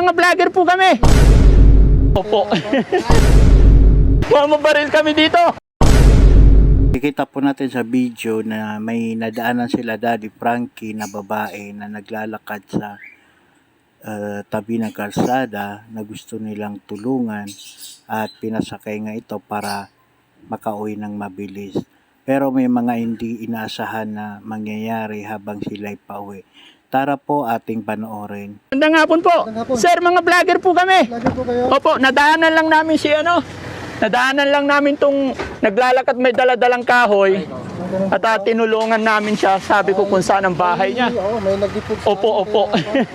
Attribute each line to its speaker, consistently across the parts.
Speaker 1: mga vlogger po kami. Opo. Mamabaril kami dito.
Speaker 2: Kikita po natin sa video na may nadaanan sila Daddy Frankie na babae na naglalakad sa uh, tabi ng kalsada na gusto nilang tulungan at pinasakay nga ito para makauwi ng mabilis. Pero may mga hindi inaasahan na mangyayari habang sila'y pauwi. Tara po ating panoorin.
Speaker 1: Magandang hapon po. Sir, mga vlogger po kami.
Speaker 3: Lagi po kayo.
Speaker 1: Opo, nadaanan lang namin si ano. Nadaanan lang namin tong naglalakad may daladalang kahoy. At ah, tinulungan namin siya. Sabi ko kung saan ang bahay niya.
Speaker 3: Oo, may nag-report sa
Speaker 1: Opo, opo.
Speaker 3: kaya-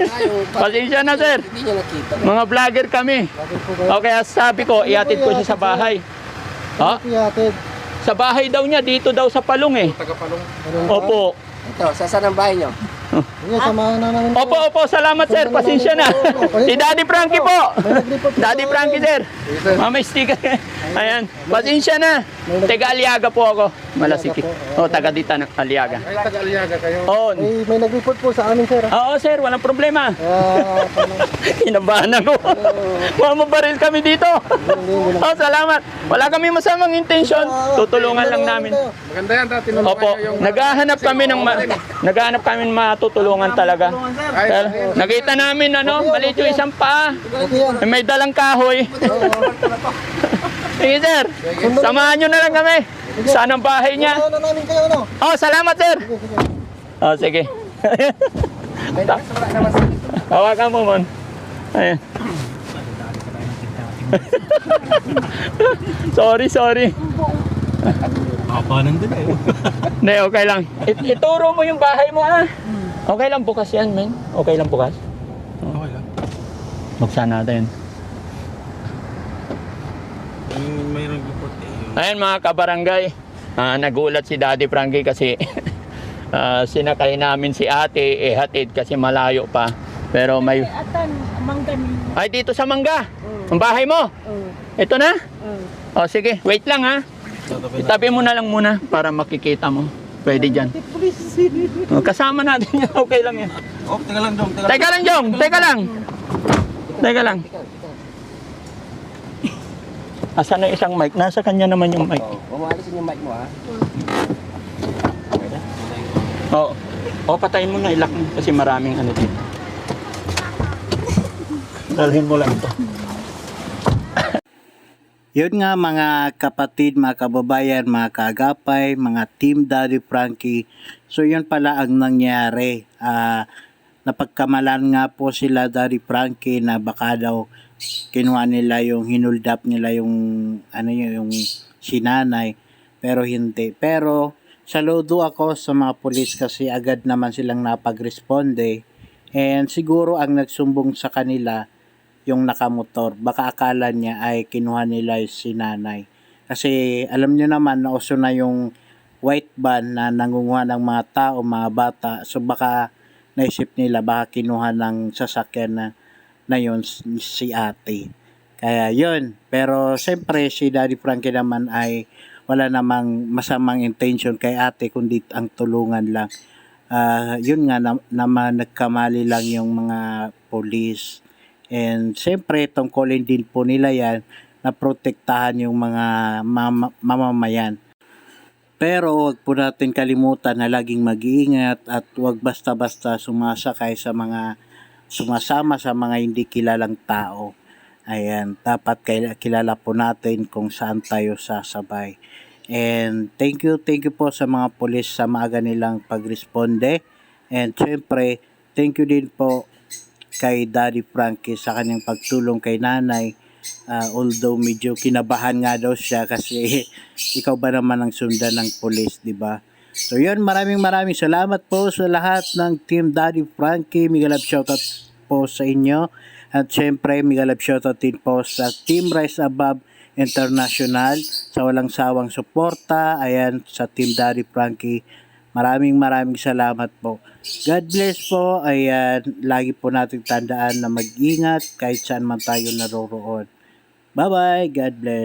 Speaker 1: Pasensya na sir. Mga vlogger kami.
Speaker 3: Po kayo.
Speaker 1: Okay, sabi ko, iatid ko siya sa bahay. Ha?
Speaker 3: Ihatid.
Speaker 1: Sa bahay daw niya, dito daw sa palong eh. Opo.
Speaker 4: Ito, sa saan ang bahay niyo?
Speaker 3: Sige, samahan na namin.
Speaker 1: Opo, opo, salamat sir. Pasensya na. si Daddy Frankie po. Daddy Frankie sir. Mama sticker. Ayan. Pasensya na. Taga Aliaga po ako. Malasiki. Oh, taga dito ng Aliaga.
Speaker 4: Ay, taga-aliaga kayo.
Speaker 1: Oh.
Speaker 3: May, may nag-report po sa amin, sir.
Speaker 1: Oo, sir, walang problema. Kinabahan ako. Mamabaril kami dito. Oh, salamat. Wala kami masamang intention. Tutulungan lang namin.
Speaker 4: Maganda yan,
Speaker 1: Opo, naghahanap kami ng naghahanap kami ng matutulungan talaga.
Speaker 4: Ay,
Speaker 1: Dahil nakita namin ano, maliit yung isang paa. May dalang kahoy. Sige sir, samahan nyo na lang kami. Saan ang bahay niya?
Speaker 3: Ano?
Speaker 1: Oh, salamat sir. Oh, sige. Hawakan mo man. Ayan. sorry, sorry.
Speaker 5: Apa nandun eh.
Speaker 1: Hindi, okay lang. It- ituro mo yung bahay mo ah. Okay lang bukas yan, men. Okay lang bukas.
Speaker 5: Okay lang.
Speaker 1: Buksan natin.
Speaker 5: Yung mayroong report eh.
Speaker 1: Ayan mga kabarangay, ah, nagulat si Daddy Frankie kasi ah, sinakay namin si ate, eh hatid kasi malayo pa. Pero may...
Speaker 6: Atan, mangganin.
Speaker 1: Ay, dito sa Mangga. Ang bahay mo. Ito na? O sige, wait lang ha. Itabi mo na lang muna para makikita mo. Pwede dyan. O, kasama natin yan. Okay lang yan.
Speaker 5: Oh, teka lang dong. Teka,
Speaker 1: Teka lang, Jong. Teka lang. Teka lang. Asan na isang mic? Nasa kanya naman yung mic.
Speaker 4: Oh, Umalisin yung mic mo, ha?
Speaker 1: Oo. O, patayin mo na, ilak mo. Kasi maraming ano dito. Dalhin mo lang ito.
Speaker 2: Yun nga mga kapatid, mga kababayan, mga kaagapay, mga team Daddy Frankie. So yun pala ang nangyari. Ah, napagkamalan nga po sila Daddy Frankie na baka daw kinuha nila yung hinuldap nila yung ano yun, yung sinanay pero hindi. Pero saludo ako sa mga pulis kasi agad naman silang napag-responde and siguro ang nagsumbong sa kanila yung nakamotor. Baka akala niya ay kinuha nila yung sinanay. Kasi alam niyo naman na uso na yung white van na nangunguha ng mga tao, mga bata. So baka naisip nila baka kinuha ng sasakyan na, na yun si ate. Kaya yun. Pero siyempre si Daddy Frankie naman ay wala namang masamang intention kay ate kundi ang tulungan lang. Ah, yun nga na, naman nagkamali lang yung mga police And siyempre, tungkulin din po nila yan na protektahan yung mga mama- mamamayan. Pero wag po natin kalimutan na laging mag-iingat at wag basta-basta sumasakay sa mga sumasama sa mga hindi kilalang tao. Ayan, dapat kilala po natin kung saan tayo sasabay. And thank you, thank you po sa mga pulis sa maaga nilang pagresponde. And syempre, thank you din po kay Daddy Frankie sa kanyang pagtulong kay nanay. Ah, although medyo kinabahan nga daw siya kasi ikaw ba naman ang sundan ng police, di ba? So yun, maraming maraming salamat po sa lahat ng Team Daddy Frankie. Mega love shoutout po sa inyo. At syempre, mega love shoutout din po sa Team Rise Above International sa walang sawang suporta. Ayan, sa Team Daddy Frankie. Maraming maraming salamat po. God bless po. Ayan, lagi po natin tandaan na mag-ingat kahit saan man tayo naroroon. Bye-bye. God bless.